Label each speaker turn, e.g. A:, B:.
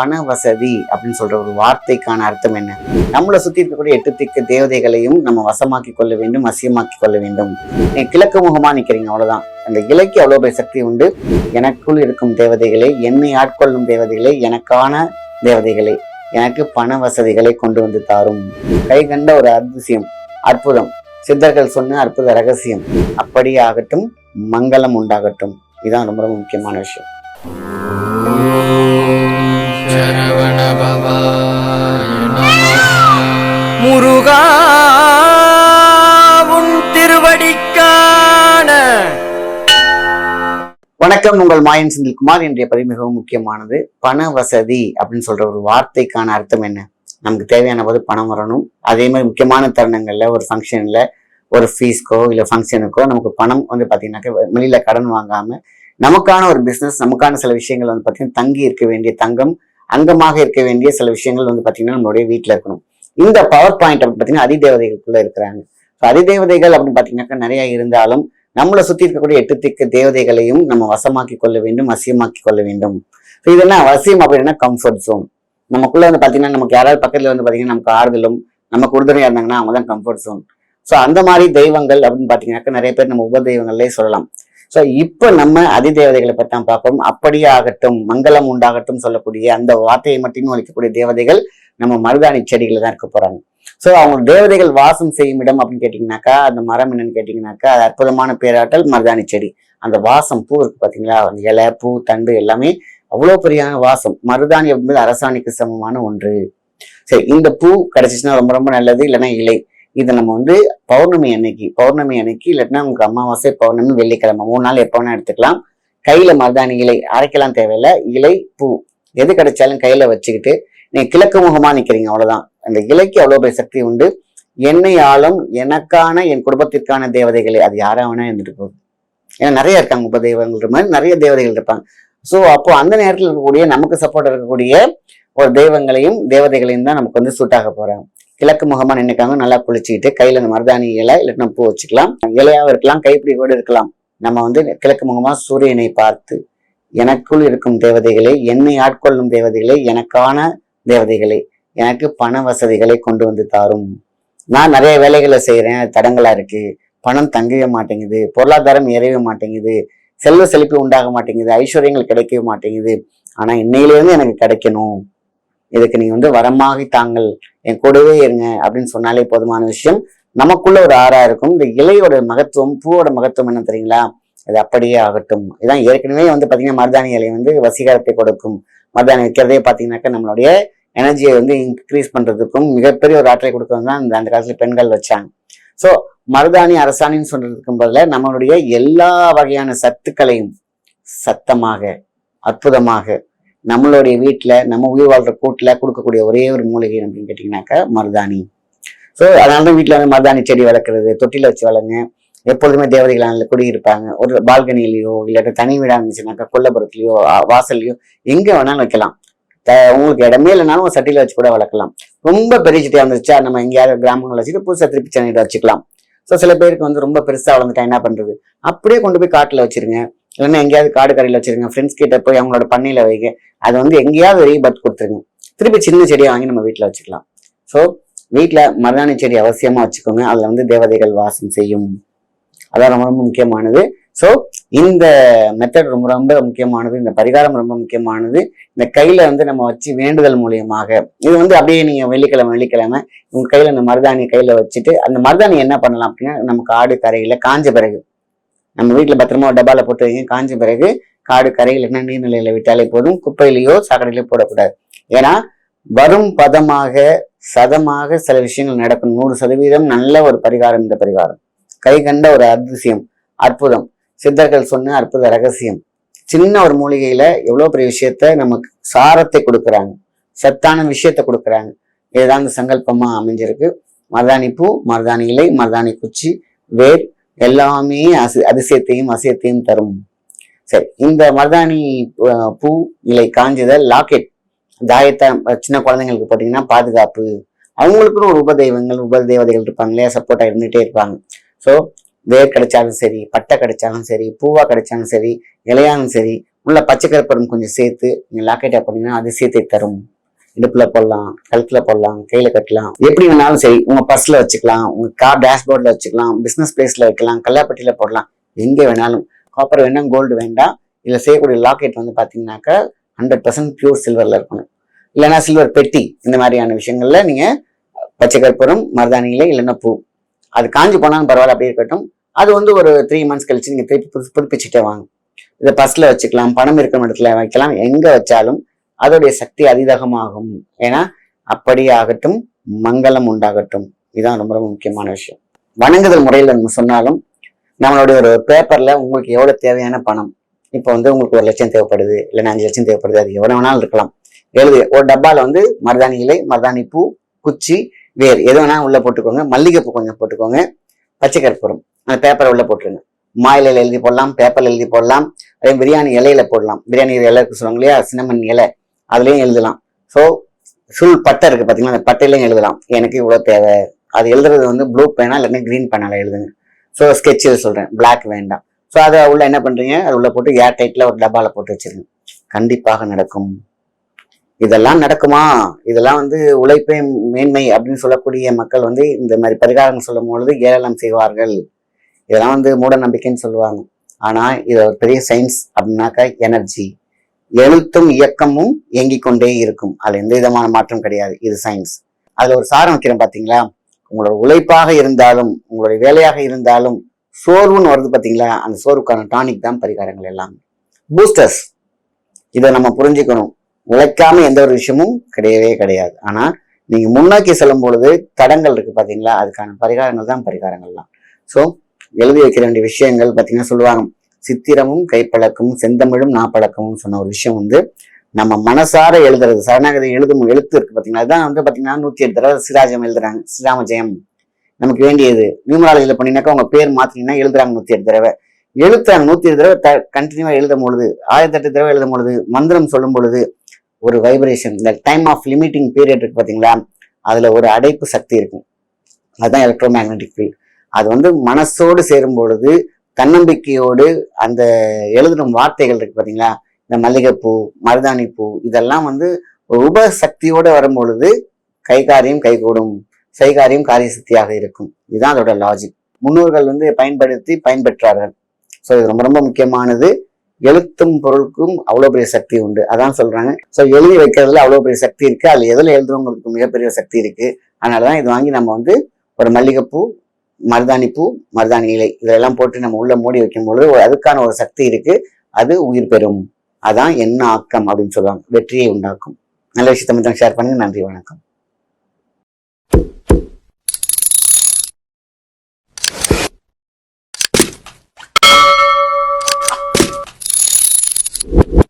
A: பண வசதி அப்படின்னு சொல்ற ஒரு வார்த்தைக்கான அர்த்தம் என்ன? நம்மளை சுத்தி இருக்கக்கூடிய எட்டு திக்கு தேவதைகளையும் நம்ம வசமாக்கி கொள்ள வேண்டும் வசியமாக்கி கொள்ள வேண்டும். நீங்க கிழக்கு முகமா நிக்கிறீங்க அவ்வளவுதான். அந்த இலைக்கு அவ்வளவு பெரிய சக்தி உண்டு. எனக்குள் இருக்கும் தேவதைகளை என்னை ஆட்கொள்ளும் தேவதைகளை எனக்கான தேவதைகளை எனக்கு பண வசதிகளை கொண்டு வந்து தாரும். கை கண்ட ஒரு அதிசயம் அற்புதம். சித்தர்கள் சொன்ன அற்புத ரகசியம் அப்படியே ஆகட்டும் மங்களம் உண்டாகட்டும். இதுதான் ரொம்ப ரொம்ப முக்கியமான விஷயம்.
B: முருகா உன் திருவடிக்கான.
A: வணக்கம் உங்கள் மாயன் செந்தில்குமார். இன்றைய பதிவு மிகவும் முக்கியமானது. பண வசதி அப்படின்னு சொல்ற ஒரு வார்த்தைக்கான அர்த்தம் என்ன? நமக்கு தேவையான போது பணம் வரணும். அதே மாதிரி முக்கியமான தருணங்கள்ல ஒரு ஃபங்க்ஷன்ல ஒரு ஃபீஸ்க்கோ இல்லை ஃபங்க்ஷனுக்கோ நமக்கு பணம் வந்து பார்த்தீங்கன்னாக்க வெளியில கடன் வாங்காம நமக்கான ஒரு பிஸ்னஸ் நமக்கான சில விஷயங்கள் வந்து பார்த்தீங்கன்னா தங்கி இருக்க வேண்டிய தங்கம் அங்கமாக இருக்க வேண்டிய சில விஷயங்கள் வந்து பார்த்தீங்கன்னா நம்மளுடைய வீட்டில் இருக்கணும். இந்த பவர் பாயிண்ட் அப்படின்னு பார்த்தீங்கன்னா அதிதேவதைகளுக்குள்ள இருக்கிறாங்க. ஸோ அதிதேவதைகள் அப்படின்னு பார்த்தீங்கன்னாக்கா நிறைய இருந்தாலும் நம்மளை சுத்தி இருக்கக்கூடிய எட்டு திக்கு தேவதைகளையும் நம்ம வசமாக்கி கொள்ள வேண்டும் வசியமாக்கி கொள்ள வேண்டும். ஸோ இதெல்லாம் வசியம் அப்படின்னா கம்ஃபர்ட் ஜோன் நமக்குள்ள வந்து பார்த்தீங்கன்னா நமக்கு யாராவது பக்கத்துல வந்து பார்த்தீங்கன்னா நமக்கு ஆறுதலும் நமக்கு உறுதுணையா இருந்தாங்கன்னா அவங்க தான் கம்ஃபர்ட் ஜோன் ஸோ அந்த மாதிரி தெய்வங்கள் அப்படின்னு பார்த்தீங்கன்னாக்கா நிறைய பேர் நம்ம உப தெய்வங்கள்லேயே சொல்லலாம். ஸோ இப்போ நம்ம அதிதேவதைகளை பற்றி தான் பார்ப்போம். அப்படியே ஆகட்டும் மங்களம் உண்டாகட்டும் சொல்லக்கூடிய அந்த வார்த்தையை மட்டுமே ஒழிக்கக்கூடிய தேவதைகள் நம்ம மருதாணி செடிகளை தான் இருக்க போறாங்க. ஸோ அவங்க தேவதைகள் வாசம் செய்யும் இடம் அப்படின்னு கேட்டிங்கனாக்கா அந்த மரம் என்னன்னு கேட்டிங்கனாக்கா அது அற்புதமான பேராட்டல் மருதாணி செடி. அந்த வாசம் பூ இருக்கு பார்த்தீங்களா அந்த இலை பூ தண்டு எல்லாமே அவ்வளோ பெரிய வாசம். மருதாணி அப்படின்றது அரசாணிக்கு சமமான ஒன்று. சரி இந்த பூ கிடைச்சிச்சுன்னா ரொம்ப ரொம்ப நல்லது இல்லைன்னா இலை. இதை நம்ம வந்து பௌர்ணமி அன்னைக்கு பௌர்ணமி அன்னைக்கு இல்லாட்டினா உங்களுக்கு அமாவாசை பௌர்ணமி வெள்ளிக்கிழமை மூணு நாள் எப்போ வேணா எடுத்துக்கலாம். கையில மருதாணி இலை அரைக்கலாம் தேவையில்லை. இலை பூ. எது கிடைச்சாலும் கையில வச்சுக்கிட்டு நீங்க கிழக்கு முகமா நிக்கிறீங்க அவ்வளவுதான். அந்த இலைக்கு அவ்வளவு பெரிய சக்தி உண்டு. என்னை ஆளும் எனக்கான என் குடும்பத்திற்கான தேவதைகளை அது யாரா வேணா இருந்துட்டு போகுது. ஏன்னா நிறைய இருக்காங்க உப தெய்வங்கள் மாதிரி நிறைய தேவதைகள் இருப்பாங்க. ஸோ அப்போ அந்த நேரத்தில் இருக்கக்கூடிய நமக்கு சப்போர்ட் இருக்கக்கூடிய ஒரு தெய்வங்களையும் தேவதைகளையும் தான் நமக்கு வந்து சூட்டாக போறாங்க. கிழக்கு முகமா நின்னுக்காங்க நல்லா குளிச்சுக்கிட்டு கையில இந்த மருதாணி இலை இல்லைன்னா பூ வச்சுக்கலாம். இலையாவும் இருக்கலாம் கைப்பிடி கூட இருக்கலாம். நம்ம வந்து கிழக்கு முகமா சூரியனை பார்த்து எனக்குள் இருக்கும் தேவதைகளை என்னை ஆட்கொள்ளும் தேவதைகளை எனக்கான தேவதைகளை எனக்கு பண வசதிகளை கொண்டு வந்து தாரும். நான் நிறைய வேலைகளை செய்கிறேன் தடங்களா இருக்கு. பணம் தங்கவே மாட்டேங்குது பொருளாதாரம் ஏறவே மாட்டேங்குது செல்வ செழிப்பு உண்டாக மாட்டேங்குது ஐஸ்வர்யங்கள் கிடைக்கவே மாட்டேங்குது. ஆனா இன்னையிலேருந்து எனக்கு கிடைக்கணும். இதுக்கு நீ வந்து வரமாகி தாங்கள் என் கூடவே இருங்க அப்படின்னு சொன்னாலே போதுமான விஷயம். நமக்குள்ள ஒரு ஆறா இருக்கும். இந்த இலையோட மகத்துவம் பூவோட மகத்துவம் என்ன தெரியுங்களா? அது அப்படியே ஆகட்டும். இதான் ஏற்கனவே வந்து பார்த்தீங்கன்னா மருதாணி இலை வந்து வசீகரத்தை கொடுக்கும். மருதாணி வைக்கிறதே பார்த்தீங்கன்னாக்கா நம்மளுடைய எனர்ஜியை வந்து இன்க்ரீஸ் பண்ணுறதுக்கும் மிகப்பெரிய ஒரு ஆற்றலை கொடுக்கிறது தான் அந்த அந்த பெண்கள் வச்சாங்க. ஸோ மருதாணி அரசாணின்னு சொல்றதுக்கும் பதில நம்மளுடைய எல்லா வகையான சத்துக்களையும் சத்தமாக அற்புதமாக நம்மளுடைய வீட்டில் நம்ம உயிர் வாழ்கிற கூட்டில் கொடுக்கக்கூடிய ஒரே ஒரு மூலிகை அப்படின்னு கேட்டிங்கனாக்கா மருதாணி. ஸோ அதனால தான் வீட்டில் வந்து மருதாணி செடி வளர்க்குறது தொட்டியில் வச்சு வளருங்க. எப்பொழுதுமே தேவதைகள் அதில் குடியிருப்பாங்க. ஒரு பால்கனிலேயோ இல்லாட்டி தனி வீடாக இருந்துச்சுனாக்கா கொல்லப்புறத்துலையோ வாசல்லையோ எங்கே வேணாலும் வைக்கலாம். த- உங்களுக்கு இடமே இல்லைனாலும் ஒரு சட்டியில் வச்சு கூட வளர்க்கலாம். ரொம்ப பெரிய செடியாக நம்ம எங்கேயாவது கிராமங்கள் வச்சுட்டு புதுசாக திருப்பி சென்னையில் வச்சுக்கலாம். ஸோ சில பேருக்கு வந்து ரொம்ப பெருசாக வளர்ந்துட்டா என்ன பண்ணுறது அப்படியே கொண்டு போய் காட்டில் வச்சிருங்க. இல்லைன்னா எங்கேயாவது காடு கரையில் வச்சிருங்க. ஃப்ரெண்ட்ஸ் கிட்ட போய் அவங்களோட பண்ணையில் வைங்க. அது வந்து எங்கேயாவது வெளியே பத்து கொடுத்துருங்க. திருப்பி சின்ன செடியை வாங்கி நம்ம வீட்டில் வச்சுக்கலாம். ஸோ வீட்டில் மருதாணி செடி அவசியமாக வச்சுக்கோங்க. அதில் வந்து தேவதைகள் வாசம் செய்யும். அதான் ரொம்ப ரொம்ப முக்கியமானது. ஸோ இந்த மெத்தட் ரொம்ப ரொம்ப முக்கியமானது. இந்த பரிகாரம் ரொம்ப முக்கியமானது. இந்த கையில் வந்து நம்ம வச்சு வேண்டுதல் மூலியமாக. இது வந்து அப்படியே நீங்கள் வெள்ளிக்கிழமை வெள்ளிக்கிழமை உங்கள் கையில் இந்த மருதாணி கையில் வச்சுட்டு அந்த மருதாணி என்ன பண்ணலாம் அப்படின்னா நம்ம காடு கரையில் காஞ்ச பிறகு நம்ம வீட்டில் பத்திரமா டப்பாவில் போட்டு வைங்க. காஞ்ச பிறகு காடு கரையில் என்ன நீர்நிலையில விட்டாலே போதும். குப்பையிலையோ சாக்கடையிலையோ போடக்கூடாது. ஏன்னா வரும் பதமாக சதமாக சில விஷயங்கள் நடக்கும். நூறு சதவீதம் நல்ல ஒரு பரிகாரம் இந்த பரிகாரம். கை கண்ட ஒரு அதிசயம் அற்புதம். சித்தர்கள் சொன்ன அற்புத ரகசியம். சின்ன ஒரு மூலிகையில எவ்வளோ பெரிய விஷயத்த நமக்கு சாரத்தை கொடுக்குறாங்க. சத்தான விஷயத்த கொடுக்குறாங்க. இதுதான் இந்த சங்கல்பமா அமைஞ்சிருக்கு. மருதாணி பூ மருதாணி இலை மருதாணி குச்சி வேர் எல்லாமே அசி அதிசயத்தையும் அசியத்தையும் தரும். சரி இந்த மருதாணி பூ இலை காஞ்சதை லாக்கெட் தாயத்தை சின்ன குழந்தைங்களுக்கு போட்டிங்கன்னா பாதுகாப்பு. அவங்களுக்குன்னு ஒரு உபதெய்வங்கள் உபதேவதைகள் இருப்பாங்க இல்லையா? சப்போர்ட்டாக இருந்துகிட்டே இருப்பாங்க. ஸோ வேர் கிடைச்சாலும் சரி பட்டை கிடைச்சாலும் சரி பூவா கிடைச்சாலும் சரி இலையாலும் சரி உள்ள பச்சை கொஞ்சம் சேர்த்து நீங்கள் லாக்கெட்டாக பண்ணீங்கன்னா அதிசயத்தை தரும். இடுப்புல போடலாம் கழுத்துல போடலாம் கையில கட்டலாம். எப்படி வேணாலும் சரி உங்க பர்ஸ்ல வச்சுக்கலாம் உங்க கார் டேஷ்போர்ட்ல வச்சுக்கலாம் பிசினஸ் பிளேஸ்ல வைக்கலாம் கல்லாப்பட்டியில போடலாம். எங்க வேணாலும். காப்பர் வேண்டாம் கோல்டு வேண்டாம். இதுல செய்யக்கூடிய லாக்கெட் வந்து பாத்தீங்கன்னாக்கா ஹண்ட்ரட் பர்சன்ட் பியூர் சில்வர்ல இருக்கணும். இல்லைன்னா சில்வர் பெட்டி இந்த மாதிரியான விஷயங்கள்ல நீங்க பச்சை கற்பூரம் மருதாணியில இல்லைன்னா பூ. அது காஞ்சி போனாலும் பரவாயில்ல அப்படியே இருக்கட்டும். அது வந்து ஒரு த்ரீ மந்த்ஸ் கழிச்சு நீங்க திருப்பி புதுப்பிச்சுட்டே வாங்க. இதை பர்ஸ்ல வச்சுக்கலாம் பணம் இருக்கிற இடத்துல வைக்கலாம். எங்க வச்சாலும் அதோடைய சக்தி அதிதகமாகும். ஏன்னா அப்படியாகட்டும் மங்களம் உண்டாகட்டும். இதுதான் ரொம்ப ரொம்ப முக்கியமான விஷயம். வணங்குதல் முறையில் நம்ம சொன்னாலும் நம்மளுடைய ஒரு பேப்பரில் உங்களுக்கு எவ்வளவு தேவையான பணம்? இப்போ வந்து உங்களுக்கு ஒரு லட்சம் தேவைப்படுது இல்லைன்னா அஞ்சு லட்சம் தேவைப்படுது அது எவ்வளோ வேணாலும் இருக்கலாம். எழுது ஒரு டப்பாவில் வந்து மருதாணி இலை மருதாணி பூ குச்சி வேர். எது வேணாலும் உள்ளே போட்டுக்கோங்க. மல்லிகைப்பூ கொஞ்சம் போட்டுக்கோங்க. பச்சை கற்பூரம் அந்த பேப்பரை உள்ளே போட்டுருங்க. மாயிலையில் எழுதி போடலாம் பேப்பரில் எழுதி போடலாம். அதே பிரியாணி இலையில போடலாம். பிரியாணி இலை சொல்லுவாங்க இல்லையா? சின்னமன் இலை. அதுலேயும் எழுதலாம். ஸோ சுல் பட்டை இருக்கு பார்த்தீங்கன்னா அந்த பட்டையிலையும் எழுதலாம். எனக்கு இவ்வளோ தேவை. அது எழுதுறது வந்து ப்ளூ பேனா இல்லைன்னா க்ரீன் பேனால எழுதுங்க. ஸோ ஸ்கெட்சில் சொல்கிறேன் பிளாக் வேண்டாம். ஸோ அதை உள்ள என்ன பண்ணுறீங்க அது உள்ள போட்டு ஏர் டைட்டில் ஒரு டப்பாவில் போட்டு வச்சிருங்க. கண்டிப்பாக நடக்கும். இதெல்லாம் நடக்குமா? இதெல்லாம் வந்து உழைப்பே மேன்மை அப்படின்னு சொல்லக்கூடிய மக்கள் வந்து இந்த மாதிரி பரிகாரம் சொல்லும் பொழுது ஏளனம் செய்வார்கள். இதெல்லாம் வந்து மூட நம்பிக்கைன்னு சொல்லுவாங்க. ஆனால் இது ஒரு பெரிய சயின்ஸ் அப்படின்னாக்கா எனர்ஜி எழுத்தும் இயக்கமும் இயங்கிக் கொண்டே இருக்கும். அதுல எந்த விதமான மாற்றம் கிடையாது. இது சயின்ஸ் அதுல ஒரு சாரம் வைக்கிறேன் பாத்தீங்களா? உங்களோட உழைப்பாக இருந்தாலும் உங்களுடைய வேலையாக இருந்தாலும் சோர்வுன்னு வருது பாத்தீங்களா? அந்த சோர்வுக்கான டானிக் தான் பரிகாரங்கள் எல்லாம். பூஸ்டர்ஸ் இதை நம்ம புரிஞ்சுக்கணும். உழைக்காம எந்த ஒரு விஷயமும் கிடையவே கிடையாது. ஆனா நீங்க முன்னோக்கி செல்லும் பொழுது தடங்கள் இருக்கு பாத்தீங்களா? அதுக்கான பரிகாரங்கள் தான் பரிகாரங்கள்லாம் ஸோ எழுதி வைக்க வேண்டிய விஷயங்கள் பாத்தீங்கன்னா சொல்லுவாங்க. சித்திரமும் கைப்பழக்கமும் செந்தமிழும் நாப்பழக்கமும் சொன்ன ஒரு விஷயம் வந்து நம்ம மனசார எழுதுறது சரணாகதி எழுதும் எழுத்து இருக்கு பார்த்தீங்கன்னா அதுதான் வந்து பார்த்தீங்கன்னா நூத்தி எட்டு தடவை சிராஜம் எழுதுறாங்க. ஸ்ரீராம ஜெயம். நமக்கு வேண்டியது. நியூமராலஜியில் பண்ணீங்கன்னாக்கா உங்க பேர் மாற்றினீங்கன்னா எழுதுறாங்க நூத்தி எட்டு தடவை. எழுத்தாங்க நூத்தி எட்டு தடவை த கண்டினியூவா எழுதும் பொழுது ஆயிரத்தி எட்டு தடவை எழுதும் பொழுது மந்திரம் சொல்லும் பொழுது ஒரு வைப்ரேஷன் இந்த டைம் ஆஃப் லிமிட்டிங் பீரியட் இருக்கு பார்த்தீங்களா அதுல ஒரு அடைப்பு சக்தி இருக்கும். அதுதான் எலக்ட்ரோ மேக்னெட்டிக் ஃபீல்ட் அது வந்து மனசோடு சேரும் பொழுது தன்னம்பிக்கையோடு அந்த எழுதுன வார்த்தைகள் இருக்கு பார்த்தீங்களா இந்த மல்லிகைப்பூ மருதாணி பூ இதெல்லாம் வந்து உபசக்தியோடு உபசக்தியோட வரும் பொழுது கைகாரியம் கைகூடும் சைகாரியம் காரிய சக்தியாக இருக்கும். இதுதான் அதோட லாஜிக் முன்னோர்கள் வந்து பயன்படுத்தி பயன்பெற்றார்கள். ஸோ இது ரொம்ப ரொம்ப முக்கியமானது. எழுத்தும் பொருளுக்கும் அவ்வளோ பெரிய சக்தி உண்டு. அதான் சொல்றாங்க. ஸோ எழுதி வைக்கிறதுல அவ்வளோ பெரிய சக்தி இருக்கு. அதில் எதில் எழுதுறவங்களுக்கு மிகப்பெரிய சக்தி இருக்கு. அதனாலதான் இது வாங்கி நம்ம வந்து ஒரு மல்லிகைப்பூ மருதாணி பூ மருதாணி இலை இதெல்லாம் போட்டு நம்ம உள்ள மூடி வைக்கும் பொழுது அதுக்கான ஒரு சக்தி இருக்கு. அது உயிர் பெறும். அதான் என்ன ஆக்கம் அப்படின்னு சொல்லுவாங்க. வெற்றியை உண்டாக்கும். நல்ல விஷயத்தை மட்டும் ஷேர் பண்ணுங்க. நன்றி வணக்கம்.